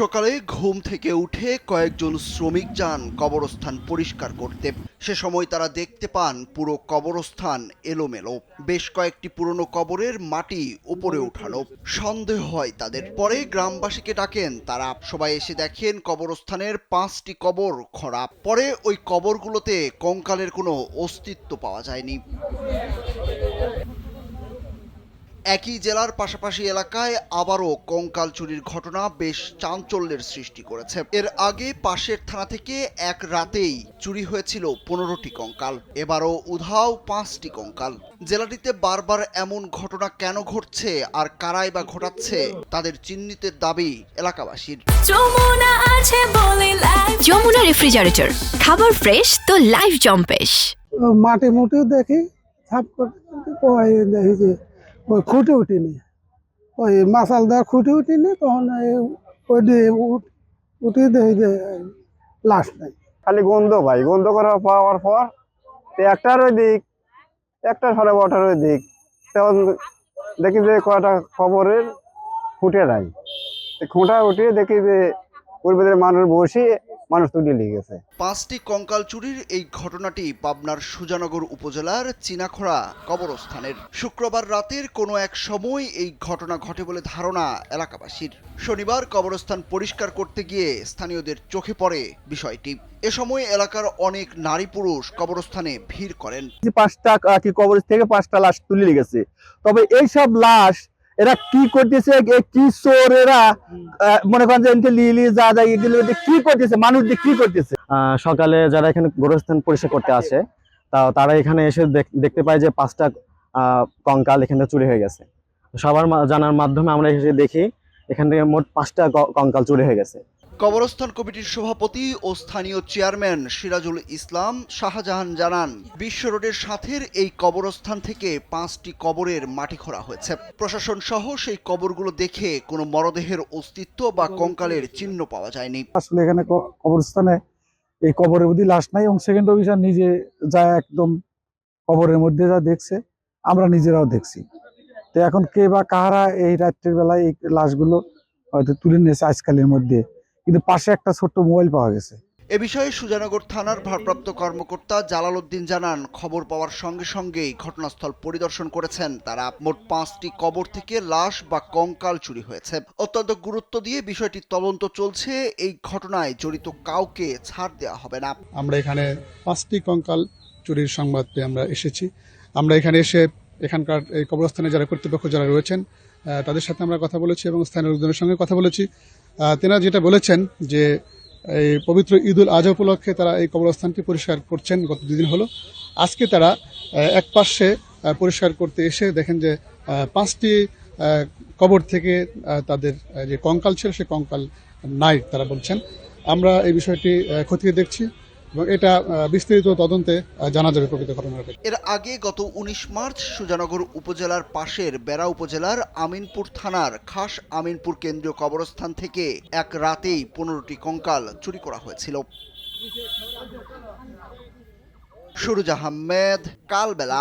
সকালে ঘুম থেকে উঠে কয়েকজন শ্রমিক যান কবরস্থান পরিষ্কার করতে। সে সময় তারা দেখতে পান পুরো কবরস্থান এলোমেলো। বেশ কয়েকটি পুরনো কবরের মাটি উপরে উঠানো। সন্দেহ হয় তাদের। পরে গ্রামবাসীকে ডাকেন তারা। সবাই এসে দেখেন কবরস্থানের পাঁচটি কবর খরা পরে ওই কবরগুলোতে কঙ্কালের কোনো অস্তিত্ব পাওয়া যায়নি। একই জেলার পাশাপাশি এলাকায় আবারও কঙ্কাল চুরির ঘটনা বেশ চাঞ্চল্যের সৃষ্টি করেছে। এর আগে পাশের থানা থেকে এক রাতেই চুরি হয়েছিল পনেরোটি কঙ্কাল। এবারও উধাও পাঁচটি কঙ্কাল। জেলাটিতে বারবার এমন ঘটনা কেন ঘটছে আর কারাই বা ঘটাচ্ছে তাদের চিহ্নিতের দাবি এলাকাবাসীর। যমুনা রেফ্রিজারেটর। খাবার ফ্রেশ তো লাইফ জম্পেশ। মাটি মুটিও দেখি করতে করতে দেখি যে ওই খুঁটে উঠিনি। ওই মাসাল দেওয়া খুঁটে উঠিনি, তখন ওই উঠ- দেখি যে লাশ নেই। খালি গন্ধ ভাই গন্ধ করা পাওয়ার পর একটার ওই দিক একটা সাড়ে বারোটার ওই দিক তখন দেখি যে কয়টা খবরের ফুটে নাই। খুঁটা উঠিয়ে দেখি যে পরিবারের মানুষ বসে মানুষ তুলে নিয়ে গেছে। পাঁচটি কঙ্কাল চুরির এই ঘটনাটি পাবনার সুজানগর উপজেলার চিনাখড়া কবরস্থানের। শুক্রবার রাতের কোনো এক সময় এই ঘটনা ঘটে বলে ধারণা এলাকাবাসীর। শনিবার কবরস্থান পরিষ্কার করতে গিয়ে স্থানীয়দের চোখে পড়ে বিষয়টি। এ সময় এলাকার অনেক নারী পুরুষ কবরস্থানে ভিড় করেন। পাঁচটা কি কবর থেকে পাঁচটা লাশ তুলে নিয়ে গেছে। তবে এইসব লাশ এরা কি করতেছে? কি চোর এরা? মনে করেন যে লিয়ে যা এগুলো কি করতেছে? মানুষ দিয়ে কি করতেছে? সকালে যারা এখানে গোরস্থান পরিষ্কার করতে আসে তা তারা এখানে এসে দেখ- দেখতে পায় যে পাঁচটা আহ, কঙ্কাল এখানে চুরি হয়ে গেছে। সবার জানার মাধ্যমে আমরা এসে দেখি এখান থেকে মোট পাঁচটা কঙ্কাল চুরি হয়ে গেছে। কবরস্থান কমিটির সভাপতি ও স্থানীয় চেয়ারম্যান সিরাজুল ইসলাম শাহজাহান জানান, বিশ্ব রোডের সাথের এই কবরস্থান থেকে পাঁচটি কবরের মাটি খোঁড়া হয়েছে। প্রশাসন সহ সেই কবরগুলো দেখে কোনো মরদেহের অস্তিত্ব বা কঙ্কালের চিহ্ন পাওয়া যায়নি। আসলে এখানে কবরস্থানে এই কবরের বুদ্ধি লাশ নাই এবং সেকেন্ড অফিসার নিজে যা একদম কবরের মধ্যে যা দেখছে, আমরা নিজেরাও দেখছি। তো এখন কে বা কাহারা এই রাত্রের বেলায় এই লাশগুলো হয়তো তুলে নিয়েছে আজকালের মধ্যে কিন্তু পাশে একটা ছোট্ট মোবাইল পাওয়া গেছে। এ বিষয়ে সুজানগর থানার ভারপ্রাপ্ত কর্মকর্তা জালাল উদ্দিন জানান খবর পাওয়ার সঙ্গে সঙ্গেই ঘটনাস্থল পরিদর্শন করেছেন তারা। মোট পাঁচটি কবর থেকে লাশ বা কঙ্কাল চুরি হয়েছে। অত্যন্ত গুরুত্ব দিয়ে বিষয়টি তদন্ত চলছে। এই ঘটনায় জড়িত কাউকে ছাড় দেওয়া হবে না। আমরা এখানে পাঁচটি কঙ্কাল চুরির সংবাদ পেয়ে আমরা এসেছি। আমরা এখানে এসে এখানকার এই কবরস্থানে যারা কর্তৃপক্ষ যারা রয়েছেন তাদের সাথে আমরা কথা বলেছি এবং স্থানীয় লোকজনের সঙ্গে কথা বলেছি। তেনারা যেটা বলেছেন যে এই পবিত্র ঈদুল আজহা উপলক্ষে তারা এই কবরস্থানটি পরিষ্কার করছেন, গত দুদিন হলো। আজকে তারা এক পাশে পরিষ্কার করতে এসে দেখেন যে পাঁচটি কবর থেকে তাদের যে কঙ্কাল ছিল সে কঙ্কাল নাই, তারা বলছেন। আমরা এই বিষয়টি খতিয়ে দেখছি। এবং এটা বিস্তারিত তদন্তে জানা যাবে প্রকৃত ঘটনার এর আগে গত উনিশ মার্চ সুজানগর উপজেলার পাশের বেড়া উপজেলার আমিনপুর থানার খাস আমিনপুর কেন্দ্রীয় কবরস্থান থেকে এক রাতেই পনেরোটি কঙ্কাল চুরি করা হয়েছিল। সুরুজ আহমেদ, কালবেলা।